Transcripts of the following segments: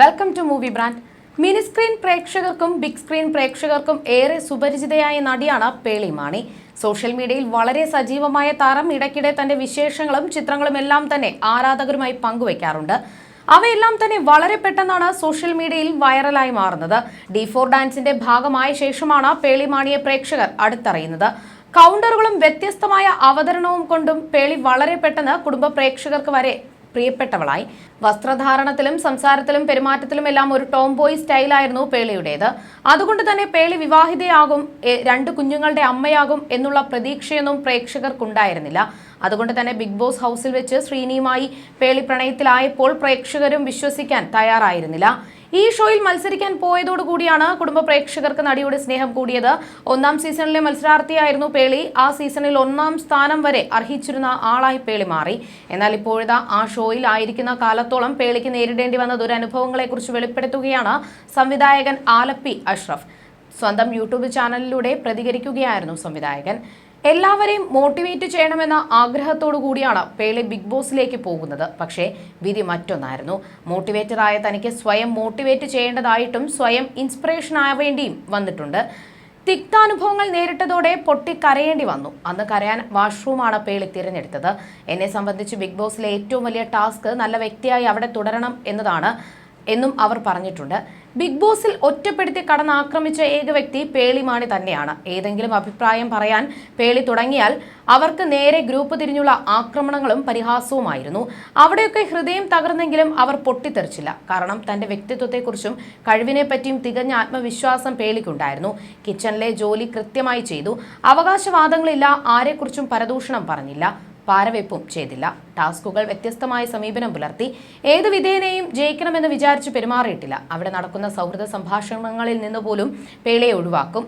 Welcome to movie brand mini screen പ്രേക്ഷകർക്കും big screen പ്രേക്ഷകർക്കും ഏറെ സുപരിചിതയായ നടിയാണ് പേളി മാണി. സോഷ്യൽ മീഡിയയിൽ വളരെ സജീവമായ താരം ഇടയ്ക്കിടെ തന്റെ വിശേഷങ്ങളും ചിത്രങ്ങളും എല്ലാം തന്നെ ആരാധകരുമായി പങ്കുവയ്ക്കാറുണ്ട് അവയെല്ലാം തന്നെ വളരെ പെട്ടെന്നാണ് സോഷ്യൽ മീഡിയയിൽ വൈറലായി മാറുന്നത്. ഡി ഫോർ ഡാൻസിന്റെ ഭാഗമായ ശേഷമാണ് പേളി മാണിയെ പ്രേക്ഷകർ അടുത്തറിയുന്നത്. കൗണ്ടറുകളും വ്യത്യസ്തമായ അവതരണവും കൊണ്ടും പേളി വളരെ പെട്ടെന്ന് കുടുംബ പ്രേക്ഷകർക്ക് വരെ പ്രിയപ്പെട്ടവളായി. വസ്ത്രധാരണത്തിലും സംസാരത്തിലും പെരുമാറ്റത്തിലും എല്ലാം ഒരു ടോം ബോയ് സ്റ്റൈലായിരുന്നു പേളിയുടേത്. അതുകൊണ്ട് തന്നെ പേളി വിവാഹിതയാകും രണ്ട് കുഞ്ഞുങ്ങളുടെ അമ്മയാകും എന്നുള്ള പ്രതീക്ഷയൊന്നും പ്രേക്ഷകർക്കുണ്ടായിരുന്നില്ല. അതുകൊണ്ട് തന്നെ ബിഗ് ബോസ് ഹൗസിൽ വെച്ച് ശ്രീനിയുമായി പേളി പ്രണയത്തിലായപ്പോൾ പ്രേക്ഷകരും വിശ്വസിക്കാൻ തയ്യാറായിരുന്നില്ല. ഈ ഷോയിൽ മത്സരിക്കാൻ പോയതോടുകൂടിയാണ് കുടുംബ പ്രേക്ഷകർക്ക് നടിയുടെ സ്നേഹം കൂടിയത്. ഒന്നാം സീസണിലെ മത്സരാർത്ഥിയായിരുന്നു പേളി. ആ സീസണിൽ ഒന്നാം സ്ഥാനം വരെ അർഹിച്ചിരുന്ന ആളായി പേളി മാറി. എന്നാൽ ഇപ്പോഴത്തെ ആ ഷോയിൽ ആയിരിക്കുന്ന കാലത്തോളം പേളിക്ക് നേരിടേണ്ടി വന്ന ദുരനുഭവങ്ങളെക്കുറിച്ച് വെളിപ്പെടുത്തുകയാണ് സംവിധായകൻ ആലപ്പി അഷ്റഫ്. സ്വന്തം യൂട്യൂബ് ചാനലിലൂടെ പ്രതികരിക്കുകയായിരുന്നു സംവിധായകൻ. എല്ലാവരെയും മോട്ടിവേറ്റ് ചെയ്യണമെന്ന ആഗ്രഹത്തോടു കൂടിയാണ് പേളി ബിഗ് ബോസിലേക്ക് പോകുന്നത്. പക്ഷേ വിധി മറ്റൊന്നായിരുന്നു. മോട്ടിവേറ്ററായ തനിക്ക് സ്വയം മോട്ടിവേറ്റ് ചെയ്യേണ്ടതായിട്ടും സ്വയം ഇൻസ്പിറേഷൻ ആവേണ്ടിയും വന്നിട്ടുണ്ട്. തിക്താനുഭവങ്ങൾ നേരിട്ടതോടെ പൊട്ടിക്കരയേണ്ടി വന്നു. അന്ന് കരയാൻ വാഷ്റൂമാണ് പേളി തിരഞ്ഞെടുത്തത്. എന്നെ സംബന്ധിച്ച് ബിഗ് ബോസിലെ ഏറ്റവും വലിയ ടാസ്ക് നല്ല വ്യക്തിയായി അവിടെ തുടരണം എന്നതാണ് എന്നും അവർ പറഞ്ഞിട്ടുണ്ട്. ബിഗ് ബോസിൽ ഒറ്റപ്പെടുത്തി കടന്നാക്രമിച്ച ഏക വ്യക്തി പേളിമാണി തന്നെയാണ്. ഏതെങ്കിലും അഭിപ്രായം പറയാൻ പേളി തുടങ്ങിയാൽ അവർക്ക് നേരെ ഗ്രൂപ്പ് തിരിഞ്ഞുള്ള ആക്രമണങ്ങളും പരിഹാസവുമായിരുന്നു. അവിടെയൊക്കെ ഹൃദയം തകർന്നെങ്കിലും അവർ പൊട്ടിത്തെറിച്ചില്ല. കാരണം തന്റെ വ്യക്തിത്വത്തെക്കുറിച്ചും കഴിവിനെപ്പറ്റിയും തികഞ്ഞ ആത്മവിശ്വാസം പേളിക്കുണ്ടായിരുന്നു. കിച്ചണിലെ ജോലി കൃത്യമായി ചെയ്തു. അവകാശവാദങ്ങളില്ല ആരെക്കുറിച്ചും പരദൂഷണം പറഞ്ഞില്ല. പാരവെപ്പും ചെയ്തില്ല. ടാസ്കുകൾ വ്യത്യസ്തമായ സമീപനം പുലർത്തി ഏത് വിധേനയും ജയിക്കണമെന്ന് വിചാരിച്ച് പെരുമാറിയിട്ടില്ല. അവിടെ നടക്കുന്ന സൗഹൃദ സംഭാഷണങ്ങളിൽ നിന്ന് പോലും പേളയെ ഒഴിവാക്കും.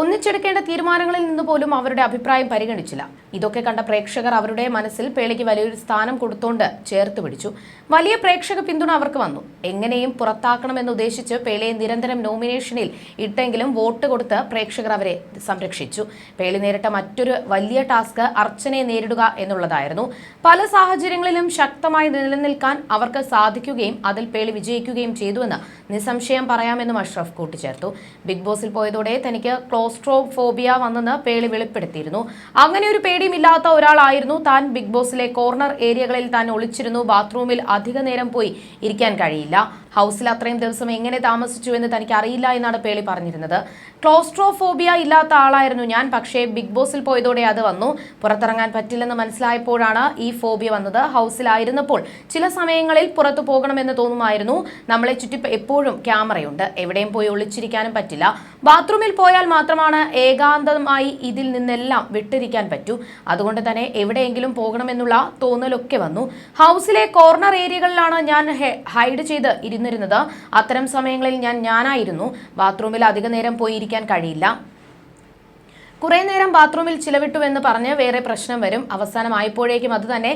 ഒന്നിച്ചെടുക്കേണ്ട തീരുമാനങ്ങളിൽ നിന്ന് പോലും അവരുടെ അഭിപ്രായം പരിഗണിച്ചില്ല. ഇതൊക്കെ കണ്ട പ്രേക്ഷകർ അവരുടെ മനസ്സിൽ പേളിക്ക് വലിയൊരു സ്ഥാനം കൊടുത്തോണ്ട് ചേർത്ത് പിടിച്ചു. വലിയ പ്രേക്ഷക പിന്തുണ അവർക്ക് വന്നു. എങ്ങനെയും പുറത്താക്കണമെന്ന് ഉദ്ദേശിച്ച് പേളിയെ നിരന്തരം നോമിനേഷനിൽ ഇട്ടെങ്കിലും വോട്ട് കൊടുത്ത് പ്രേക്ഷകർ അവരെ സംരക്ഷിച്ചു. പേളി നേരിട്ട മറ്റൊരു വലിയ ടാസ്ക് അർച്ചനയെ നേരിടുക എന്നുള്ളതായിരുന്നു. പല സാഹചര്യങ്ങളിലും ശക്തമായി നിലനിൽക്കാൻ അവർക്ക് സാധിക്കുകയും അതിൽ പേളി വിജയിക്കുകയും ചെയ്തുവെന്ന് നിസ്സംശയം പറയാമെന്നും അഷ്റഫ് കൂട്ടിച്ചേർത്തു. ബിഗ് ബോസിൽ പോയതോടെ തനിക്ക് ക്ലോസ്ട്രോഫോബിയ വന്നെന്ന് പേളി വെളിപ്പെടുത്തിയിരുന്നു. അങ്ങനെ ഒരു പേടിയും ഇല്ലാത്ത ഒരാളായിരുന്നു താൻ ബിഗ് ബോസിലെ കോർണർ ഏരിയകളിൽ താൻ ഒളിച്ചിരുന്നു. ബാത്റൂമിൽ അധിക നേരം പോയി ഇരിക്കാൻ കഴിയില്ല. ഹൗസിൽ അത്രയും ദിവസം എങ്ങനെ താമസിച്ചു എന്ന് തനിക്ക് അറിയില്ല എന്നാണ് പേളി പറഞ്ഞിരുന്നത്. ക്ലോസ്ട്രോഫോബിയ ഇല്ലാത്ത ആളായിരുന്നു ഞാൻ പക്ഷേ ബിഗ് ബോസിൽ പോയതോടെ അത് വന്നു. പുറത്തിറങ്ങാൻ പറ്റില്ലെന്ന് മനസ്സിലായപ്പോഴാണ് ഈ ഫോബിയ വന്നത്. ഹൗസിലായിരുന്നപ്പോൾ ചില സമയങ്ങളിൽ പുറത്തു പോകണമെന്ന് തോന്നുമായിരുന്നു. നമ്മളെ ചുറ്റി എപ്പോഴും ക്യാമറയുണ്ട്. എവിടെയും പോയി ഒളിച്ചിരിക്കാനും പറ്റില്ല. ബാത്റൂമിൽ പോയാൽ മാത്രമാണ് ഏകാന്തമായി ഇതിൽ നിന്നെല്ലാം വിട്ടിരിക്കാൻ പറ്റൂ. അതുകൊണ്ട് തന്നെ എവിടെയെങ്കിലും പോകണമെന്നുള്ള തോന്നലൊക്കെ വന്നു. ഹൗസിലെ കോർണർ ഏരിയകളിലാണ് ഞാൻ ഹൈഡ് ചെയ്ത് ഇരുന്നിരുന്നത്. അത്തരം സമയങ്ങളിൽ ഞാൻ ഞാനായിരുന്നു. ബാത്റൂമിൽ അധിക നേരം പോയിരിക്കാൻ കഴിയില്ല. കുറേ നേരം ബാത്റൂമിൽ ചിലവിട്ടു എന്ന് പറഞ്ഞ് വേറെ പ്രശ്നം വരും. അവസാനമായപ്പോഴേക്കും അത് തന്നെ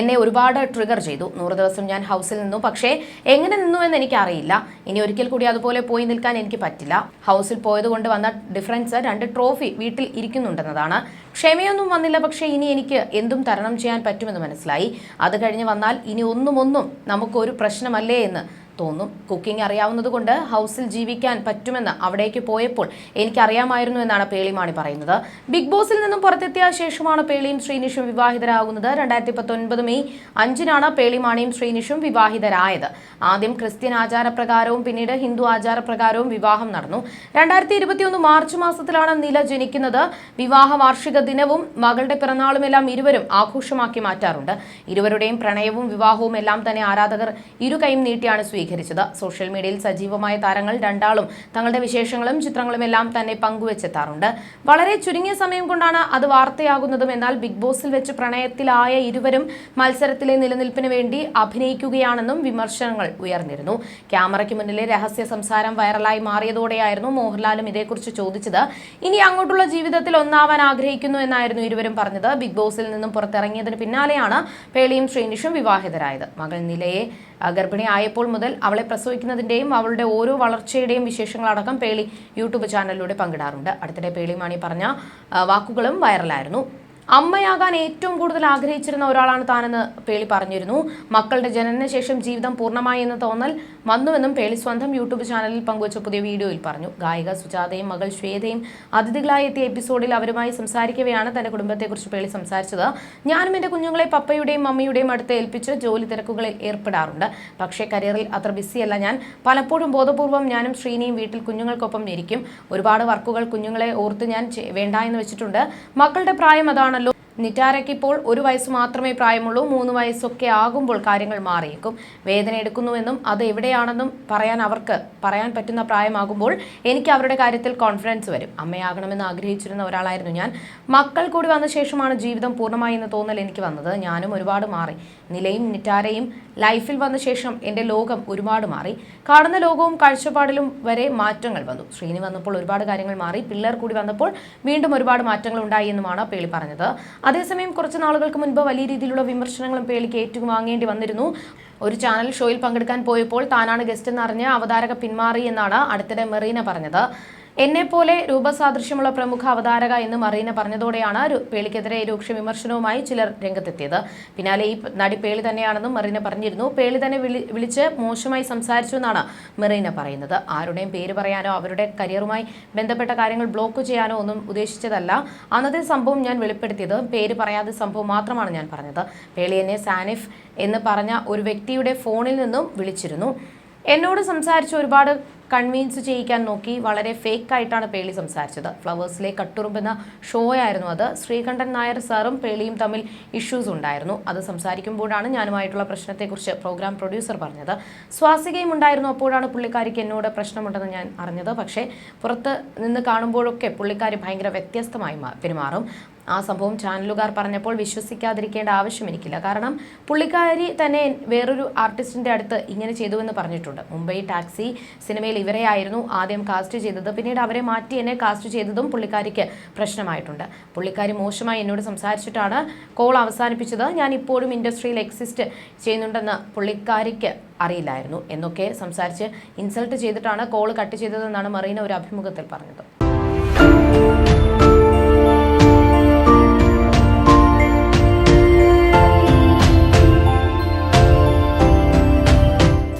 എന്നെ ഒരുപാട് ട്രിഗർ ചെയ്തു. നൂറ് ദിവസം ഞാൻ ഹൗസിൽ നിന്നു. പക്ഷേ എങ്ങനെ നിന്നു എന്ന് എനിക്കറിയില്ല. ഇനി ഒരിക്കൽ കൂടി അതുപോലെ പോയി നിൽക്കാൻ എനിക്ക് പറ്റില്ല. ഹൗസിൽ പോയതുകൊണ്ട് വന്ന ഡിഫറൻസ് രണ്ട് ട്രോഫി വീട്ടിൽ ഇരിക്കുന്നുണ്ടെന്നതാണ്. ക്ഷമയൊന്നും വന്നില്ല. പക്ഷേ ഇനി എനിക്ക് എന്തും തരണം ചെയ്യാൻ പറ്റുമെന്ന് മനസ്സിലായി. അത് കഴിഞ്ഞ് വന്നാൽ ഇനി ഒന്നും ഒന്നും നമുക്കൊരു പ്രശ്നമല്ലേ എന്ന് തോന്നും. കുക്കിംഗ് അറിയാവുന്നത് കൊണ്ട് ഹൗസിൽ ജീവിക്കാൻ പറ്റുമെന്ന് അവിടേക്ക് പോയപ്പോൾ എനിക്കറിയാമായിരുന്നു എന്നാണ് പേളിമാണി പറയുന്നത്. ബിഗ് ബോസിൽ നിന്നും പുറത്തെത്തിയ ശേഷമാണ് പേളിയും ശ്രീനിഷും വിവാഹിതരാകുന്നത്. രണ്ടായിരത്തി പത്തൊൻപത് മെയ് അഞ്ചിനാണ് പേളിമാണിയും ശ്രീനിഷും വിവാഹിതരായത്. ആദ്യം ക്രിസ്ത്യൻ ആചാരപ്രകാരവും പിന്നീട് ഹിന്ദു ആചാരപ്രകാരവും വിവാഹം നടന്നു. രണ്ടായിരത്തി ഇരുപത്തിയൊന്ന് മാർച്ച് മാസത്തിലാണ് നില ജനിക്കുന്നത്. വിവാഹ വാർഷിക ദിനവും മകളുടെ പിറന്നാളും എല്ലാം ഇരുവരും ആഘോഷമാക്കി മാറ്റാറുണ്ട്. ഇരുവരുടെയും പ്രണയവും വിവാഹവും എല്ലാം തന്നെ ആരാധകർ ഇരു കൈയും നീട്ടിയാണ് സ്വീകരിച്ചത് സോഷ്യൽ മീഡിയയിൽ സജീവമായ താരങ്ങൾ രണ്ടാളും തങ്ങളുടെ വിശേഷങ്ങളും ചിത്രങ്ങളും എല്ലാം തന്നെ പങ്കുവച്ചെത്താറുണ്ട്. വളരെ ചുരുങ്ങിയ സമയം കൊണ്ടാണ് അത് വാർത്തയാകുന്നതും എന്നാൽ ബിഗ് ബോസിൽ വെച്ച് പ്രണയത്തിലായ ഇരുവരും മത്സരത്തിലെ നിലനിൽപ്പിന് വേണ്ടി അഭിനയിക്കുകയാണെന്നും വിമർശനങ്ങൾ ഉയർന്നിരുന്നു. ക്യാമറയ്ക്ക് മുന്നിലെ രഹസ്യ സംസാരം വൈറലായി മാറിയതോടെയായിരുന്നു മോഹൻലാലും ഇതേക്കുറിച്ച് ചോദിച്ചത്. ഇനി അങ്ങോട്ടുള്ള ജീവിതത്തിൽ ഒന്നാവാൻ ആഗ്രഹിക്കുന്നു എന്നായിരുന്നു ഇരുവരും പറഞ്ഞത്. ബിഗ് ബോസിൽ നിന്നും പുറത്തിറങ്ങിയതിന് പിന്നാലെയാണ് പേളിയും ശ്രീനിഷും വിവാഹിതരായത്. മകൾ നിലയെ ഗർഭിണിയായപ്പോൾ മുതൽ അവളെ പ്രസവിക്കുന്നതിന്റെയും അവളുടെ ഓരോ വളർച്ചയുടെയും വിശേഷങ്ങളടക്കം പേളി യൂട്യൂബ് ചാനലിലൂടെ പങ്കിടാറുണ്ട്. അടുത്തിടെ പേളി മാണി പറഞ്ഞ വാക്കുകളും വൈറലായിരുന്നു. അമ്മയാകാൻ ഏറ്റവും കൂടുതൽ ആഗ്രഹിച്ചിരുന്ന ഒരാളാണ് താനെന്ന് പേളി പറഞ്ഞിരുന്നു. മക്കളുടെ ജനനശേഷം ജീവിതം പൂർണമായി എന്ന് തോന്നൽ വന്നുവെന്നും പേളി സ്വന്തം യൂട്യൂബ് ചാനലിൽ പങ്കുവച്ച പുതിയ വീഡിയോയിൽ പറഞ്ഞു. ഗായിക സുജാതയും മകൾ ശ്വേതയും അതിഥികളായി എത്തിയ എപ്പിസോഡിൽ അവരുമായി സംസാരിക്കവെയാണ് തന്റെ കുടുംബത്തെക്കുറിച്ച് പേളി സംസാരിച്ചത്. ഞാനും എന്റെ കുഞ്ഞുങ്ങളെ പപ്പയുടെയും മമ്മിയുടെയും അടുത്ത് ഏൽപ്പിച്ച് ജോലി തിരക്കുകളിൽ ഏർപ്പെടാറുണ്ട്. പക്ഷേ കരിയറിൽ അത്ര ബിസിയല്ല ഞാൻ. പലപ്പോഴും ബോധപൂർവം ഞാനും ശ്രീനിയും വീട്ടിൽ കുഞ്ഞുങ്ങൾക്കൊപ്പം ഇരിക്കും. ഒരുപാട് വർക്കുകൾ കുഞ്ഞുങ്ങളെ ഓർത്ത് ഞാൻ വേണ്ട എന്ന് വെച്ചിട്ടുണ്ട്. മക്കളുടെ പ്രായം lo നിറ്റാരയ്ക്ക് ഇപ്പോൾ ഒരു വയസ്സ് മാത്രമേ പ്രായമുള്ളൂ മൂന്ന് വയസ്സൊക്കെ ആകുമ്പോൾ കാര്യങ്ങൾ മാറിയേക്കും. വേദന എടുക്കുന്നുവെന്നും അത് എവിടെയാണെന്നും പറയാൻ അവർക്ക് പറയാൻ പറ്റുന്ന പ്രായമാകുമ്പോൾ എനിക്ക് അവരുടെ കാര്യത്തിൽ കോൺഫിഡൻസ് വരും. അമ്മയാകണമെന്ന് ആഗ്രഹിച്ചിരുന്ന ഒരാളായിരുന്നു ഞാൻ. മക്കൾ കൂടി വന്ന ശേഷമാണ് ജീവിതം പൂർണമായി എന്ന് തോന്നൽ എനിക്ക് വന്നത്. ഞാനും ഒരുപാട് മാറി. നിലയും നിറ്റാരയും ലൈഫിൽ വന്ന ശേഷം എന്റെ ലോകം ഒരുപാട് മാറി. കാണുന്ന ലോകവും കാഴ്ചപ്പാടിലും വരെ മാറ്റങ്ങൾ വന്നു. ശ്രീനി വന്നപ്പോൾ ഒരുപാട് കാര്യങ്ങൾ മാറി. പിള്ളേർ കൂടി വന്നപ്പോൾ വീണ്ടും ഒരുപാട് മാറ്റങ്ങൾ ഉണ്ടായി എന്നുമാണ് പേളി പറഞ്ഞത്. അതേസമയം കുറച്ച് നാളുകൾക്ക് മുൻപ് വലിയ രീതിയിലുള്ള വിമർശനങ്ങളും പേളിക്ക് ഏറ്റുവാങ്ങേണ്ടി വന്നിരുന്നു. ഒരു ചാനൽ ഷോയിൽ പങ്കെടുക്കാൻ പോയപ്പോൾ താനാണ് ഗസ്റ്റ് എന്നറിഞ്ഞ് അവതാരക പിന്മാറി എന്നാണ് അടുത്തിടെ മെറീന പറഞ്ഞത്. എന്നെ പോലെ രൂപസാദൃശ്യമുള്ള പ്രമുഖ അവതാരക എന്ന് മറീന പറഞ്ഞതോടെയാണ് പേളിക്കെതിരെ രൂക്ഷ വിമർശനവുമായി ചിലർ രംഗത്തെത്തിയത്. പിന്നാലെ ഈ നടി പേളി തന്നെയാണെന്നും മറീന പറഞ്ഞിരുന്നു. പേളി തന്നെ വിളി വിളിച്ച് മോശമായി സംസാരിച്ചു എന്നാണ് മെറീന പറയുന്നത്. ആരുടെയും പേര് പറയാനോ അവരുടെ കരിയറുമായി ബന്ധപ്പെട്ട കാര്യങ്ങൾ ബ്ലോക്ക് ചെയ്യാനോ ഒന്നും ഉദ്ദേശിച്ചതല്ല. അന്നത്തെ സംഭവം ഞാൻ വെളിപ്പെടുത്തിയത് പേര് പറയാതെ സംഭവം മാത്രമാണ് ഞാൻ പറഞ്ഞത്. പേളി എന്നെ സാനിഫ് എന്ന് പറഞ്ഞ ഒരു വ്യക്തിയുടെ ഫോണിൽ നിന്നും വിളിച്ചിരുന്നു. എന്നോട് സംസാരിച്ച ഒരുപാട് കൺവീൻസ് ചെയ്യിക്കാൻ നോക്കി വളരെ ഫേക്ക് ആയിട്ടാണ് പേളി സംസാരിച്ചത്. ഫ്ലവേഴ്സിലെ കട്ടുറുമ്പെന്ന ഷോ ആയിരുന്നു അത്. ശ്രീകണ്ഠൻ നായർ സാറും പേളിയും തമ്മിൽ ഇഷ്യൂസ് ഉണ്ടായിരുന്നു. അത് സംസാരിക്കുമ്പോഴാണ് ഞാനുമായിട്ടുള്ള പ്രശ്നത്തെക്കുറിച്ച് പ്രോഗ്രാം പ്രൊഡ്യൂസർ പറഞ്ഞത്. സ്വാസികയും ഉണ്ടായിരുന്നു. അപ്പോഴാണ് പുള്ളിക്കാരിക്ക് എന്നോട് പ്രശ്നമുണ്ടെന്ന് ഞാൻ അറിഞ്ഞത്. പക്ഷേ പുറത്ത് നിന്ന് കാണുമ്പോഴൊക്കെ പുള്ളിക്കാരി ഭയങ്കര വ്യത്യസ്തമായി പെരുമാറും. ആ സംഭവം ചാനലുകാർ പറഞ്ഞപ്പോൾ വിശ്വസിക്കാതിരിക്കേണ്ട ആവശ്യം എനിക്കില്ല. കാരണം പുള്ളിക്കാരി തന്നെ വേറൊരു ആർട്ടിസ്റ്റിന്റെ അടുത്ത് ഇങ്ങനെ ചെയ്തു എന്ന് പറഞ്ഞിട്ടുണ്ട്. മുംബൈ ടാക്സി സിനിമയിൽ ഇവരെ ആയിരുന്നു ആദ്യം കാസ്റ്റ് ചെയ്തത്. പിന്നീട് അവരെ മാറ്റി എന്നെ കാസ്റ്റ് ചെയ്തതും പുള്ളിക്കാരിക്ക് പ്രശ്നമായിട്ടുണ്ട്. പുള്ളിക്കാരി മോശമായി എന്നോട് സംസാരിച്ചിട്ടാണ് കോൾ അവസാനിപ്പിച്ചത്. ഞാൻ ഇപ്പോഴും ഇൻഡസ്ട്രിയിൽ എക്സിസ്റ്റ് ചെയ്യുന്നുണ്ടെന്ന് പുള്ളിക്കാരിക്ക് അറിയില്ലായിരുന്നു. എന്നൊക്കെ സംസാരിച്ച് ഇൻസൾട്ട് ചെയ്തിട്ടാണ് കോൾ കട്ട് ചെയ്തതെന്നാണ് മറീന ഒരു അഭിമുഖത്തിൽ പറഞ്ഞത്.